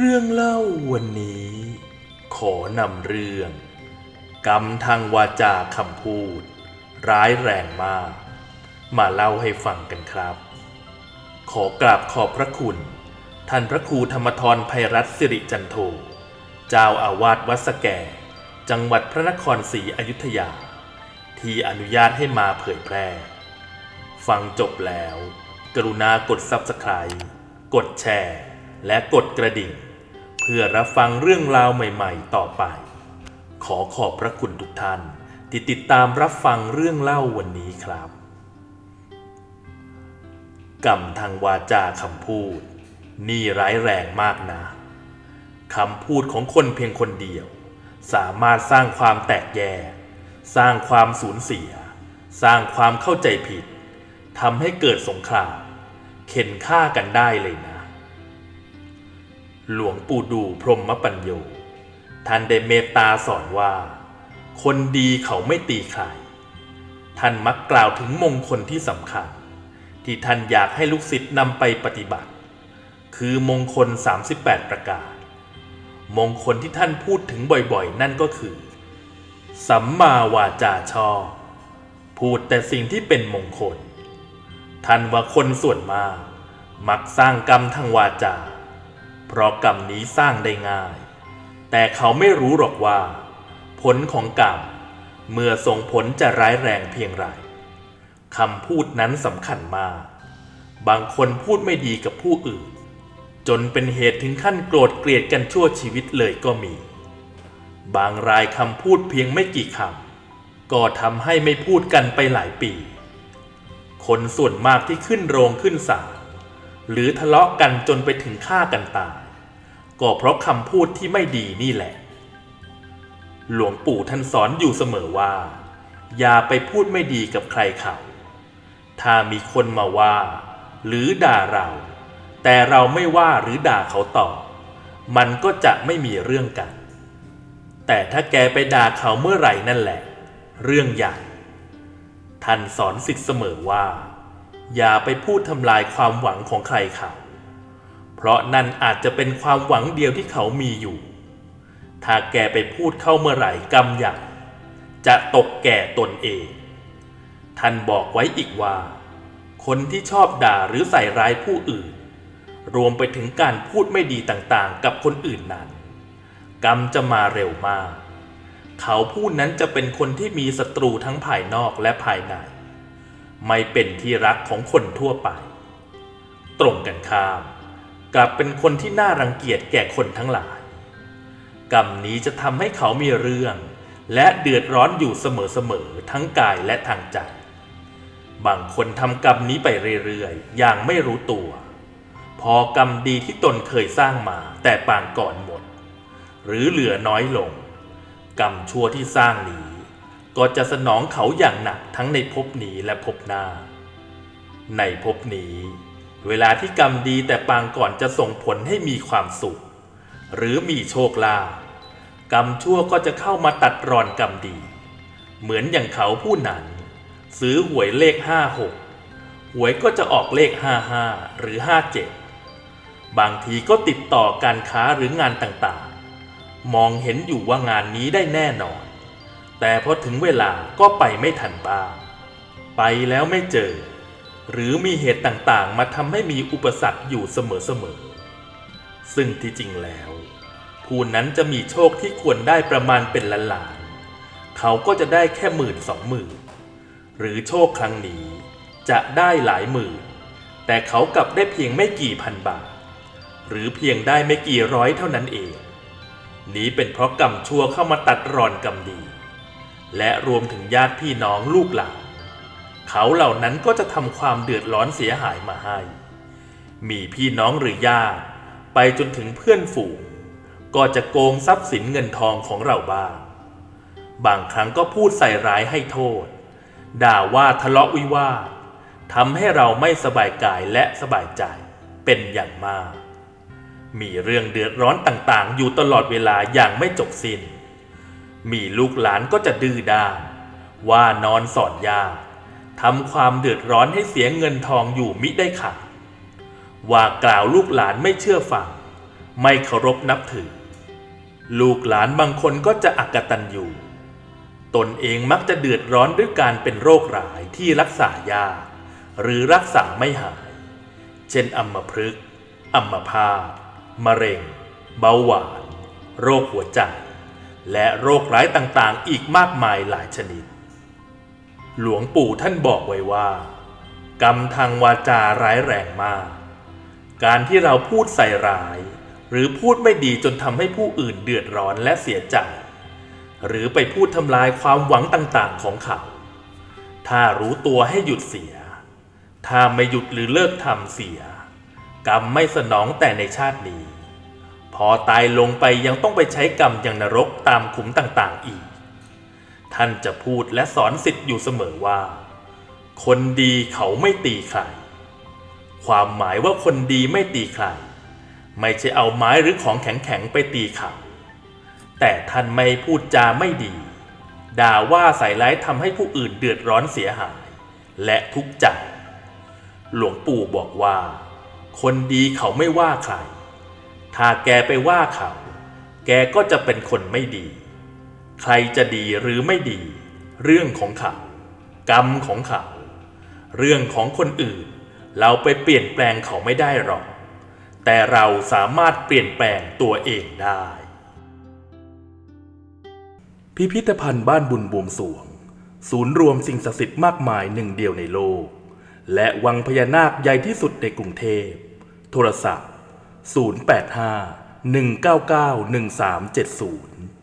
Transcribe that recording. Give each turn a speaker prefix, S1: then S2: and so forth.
S1: เรื่องเล่าวันนี้ ขอนำเรื่อง กรรมทางวาจาคำพูด ร้ายแรงมาก มาเล่าให้ฟังกันครับ ขอกราบขอบพระคุณ ท่านพระครูธรรมทรภัยรัตน์สิริจันโทเจ้าอาวาสวัดสแก่ จังหวัดพระนครศรีอยุธยา ที่อนุญาตให้มาเผยแพร่ ฟังจบแล้ว กรุณากด Subscribe กดแชร์ และกดกระดิ่ง พื่อรับฟังเรื่องราวใหม่ ๆ ต่อไป ขอขอบพระคุณทุกท่านที่ติดตามรับฟังเรื่องเล่าวันนี้ครับ กรรมทางวาจาคำพูด นี่ร้ายแรงมากนะคำพูดของคนเพียงคนเดียว สามารถสร้างความแตกแยก สร้างความสูญเสีย สร้างความเข้าใจผิดทำให้เกิดสงครามเข็นฆ่ากันได้เลยนะ หลวงปู่ดูพรหมปัญโยท่านได้เมตตาสอนว่า คนดีเขาไม่ตีใคร ท่านมักกล่าวถึงมงคลที่สำคัญ ที่ท่านอยากให้ลูกศิษย์นำไปปฏิบัติ คือมงคล 38 ประการ มงคลที่ท่านพูดถึงบ่อยๆ นั่นก็คือ สัมมาวาจาชอบพูดแต่สิ่งที่เป็นมงคล ท่านว่าคนส่วนมาก มักสร้างกรรมทางวาจา เพราะกรรมนี้สร้างได้ง่าย แต่เขาไม่รู้หรอกว่า ผลของกรรมเมื่อส่งผลจะร้ายแรงเพียงไรคำพูดนั้นสำคัญมาก บางคนพูดไม่ดีกับผู้อื่น จนเป็นเหตุถึงขั้นโกรธเกลียดกันชั่วชีวิตเลยก็มี บางรายคำพูดเพียงไม่กี่คำก็ทำให้ไม่พูดกันไปหลายปี คนส่วนมากที่ขึ้นโรงขึ้นศาล หรือทะเลาะกันจนไปถึงฆ่ากันตาย ก็เพราะคำพูดที่ไม่ดีนี่แหละ หลวงปู่ท่านสอนอยู่เสมอว่า อย่าไปพูดไม่ดีกับใครเขา ถ้ามีคนมาว่า หรือด่าเรา แต่เราไม่ว่าหรือด่าเขาตอบมันก็จะไม่มีเรื่องกัน แต่ถ้าแกไปด่าเขาเมื่อไหร่นั่นแหละ เรื่องใหญ่ท่านสอนสิทธิ์เสมอว่า อย่าไปพูดทำลายความหวังของใครเขา เพราะนั่นอาจจะเป็นความหวังเดียวที่เขามีอยู่ ถ้าแกไปพูดเข้าเมื่อไหร่กรรมใหญ่จะตกแก่ตนเอง ท่านบอกไว้อีกว่า คนที่ชอบด่าหรือใส่ร้ายผู้อื่น รวมไปถึงการพูดไม่ดีต่างๆ กับคนอื่นนั้น กรรมจะมาเร็วมาก เขาผู้นั้นจะเป็นคนที่มีศัตรูทั้งภายนอกและภายใน ไม่เป็นที่รักของคนทั่วไป ตรงกันข้าม กลับเป็นคนที่น่ารังเกียจแก่คนทั้งหลาย กรรมนี้จะทำให้เขามีเรื่อง และเดือดร้อนอยู่เสมอๆทั้งกายและทางใจ บางคนทำกรรมนี้ไปเรื่อยๆ อย่างไม่รู้ตัว พอกรรมดีที่ตนเคยสร้างมาแต่ปางก่อนหมด หรือเหลือน้อยลง กรรมชั่วที่สร้างนี้ ก็จะสนองเขาอย่างหนักทั้งในภพนี้และภพหน้า ในภพนี้ เวลาที่กรรมดีแต่ปางก่อนจะส่งผลให้มีความสุข หรือมีโชคลาภกรรมชั่วก็จะเข้ามาตัดรอนกรรมดี เหมือนอย่างเขาผู้นั้น ซื้อหวยเลขห้าหกหวยก็จะออกเลขห้าห้าหรือห้าเจ็ดบางทีก็ติดต่อการค้าหรืองานต่างๆ มองเห็นอยู่ว่างานนี้ได้แน่นอน แต่พอถึงเวลาก็ไปไม่ทันบ้างไปแล้วไม่เจอ หรือมีเหตุต่างๆ มาทำให้มีอุปสรรคอยู่เสมอๆซึ่งที่จริงแล้ว ผู้นั้นจะมีโชคที่ควรได้ประมาณเป็นล้านๆเขาก็จะได้แค่หมื่นสองหมื่นหรือโชคครั้งนี้จะได้หลายหมื่น แต่เขากลับได้เพียงไม่กี่พันบาท หรือเพียงได้ไม่กี่ร้อยเท่านั้นเอง นี้เป็นเพราะกรรมชั่วเข้ามาตัดรอนกรรมดี และรวมถึงญาติพี่น้องลูกหลานเขาเหล่านั้นก็จะทำความเดือดร้อนเสียหายมาให้ มีพี่น้องหรือญาติไปจนถึงเพื่อนฝูง ก็จะโกงทรัพย์สินเงินทองของเราบ้าง บางครั้งก็พูดใส่ร้ายให้โทษ ด่าว่าทะเลาะวิวาททำให้เราไม่สบายกายและสบายใจเป็นอย่างมาก มีเรื่องเดือดร้อนต่างๆ อยู่ตลอดเวลาอย่างไม่จบสิน้น มีลูกหลานก็จะดื้อด้านว่านอนสอนยากทำความเดือดร้อนให้เสียเงินทองอยู่มิได้ขาดว่ากล่าวลูกหลานไม่เชื่อฟัง ไม่เคารพนับถือ ลูกหลานบางคนก็จะอักตันอยู่ ตนเองมักจะเดือดร้อนด้วยการเป็นโรคร้ายที่รักษายาก หรือรักษาไม่หาย เช่นอัมพฤกษ์อัมพาตมะเร็ง เบาหวาน โรคหัวใจ และโรคร้ายต่างๆ อีกมากมายหลายชนิด หลวงปู่ท่านบอกไว้ว่า กรรมทางวาจาร้ายแรงมาก การที่เราพูดใส่ร้าย หรือพูดไม่ดีจนทำให้ผู้อื่นเดือดร้อนและเสียใจ หรือไปพูดทำลายความหวังต่างๆของเขา ถ้ารู้ตัวให้หยุดเสีย ถ้าไม่หยุดหรือเลิกทำเสีย กรรมไม่สนองแต่ในชาตินี้ พอตายลงไปยังต้องไปใช้กรรมยังนรกตามขุมต่างๆอีก ท่านจะพูดและสอนสิทธิ์อยู่เสมอว่า คนดีเขาไม่ตีใคร ความหมายว่าคนดีไม่ตีใคร ไม่ใช่เอาไม้หรือของแข็งๆไปตีเขาแต่ท่านไม่พูดจาไม่ดี ด่าว่าใส่ร้ายทำให้ผู้อื่นเดือดร้อนเสียหาย และทุกข์ใจ หลวงปู่บอกว่า คนดีเขาไม่ว่าใคร ถ้าแกไปว่าเขา แกก็จะเป็นคนไม่ดี ใครจะดีหรือไม่ดี เรื่องของเขา กรรมของเขา เรื่องของคนอื่น เราไปเปลี่ยนแปลงเขาไม่ได้หรอก แต่เราสามารถเปลี่ยนแปลงตัวเองได้ พิพิธภัณฑ์บ้านบุญบวงสวง ศูนย์รวมสิ่งศักดิ์สิทธิ์มากมายหนึ่งเดียวในโลก และวังพญานาคใหญ่ที่สุดในกรุงเทพ โทรศัพท์ 085 199 1370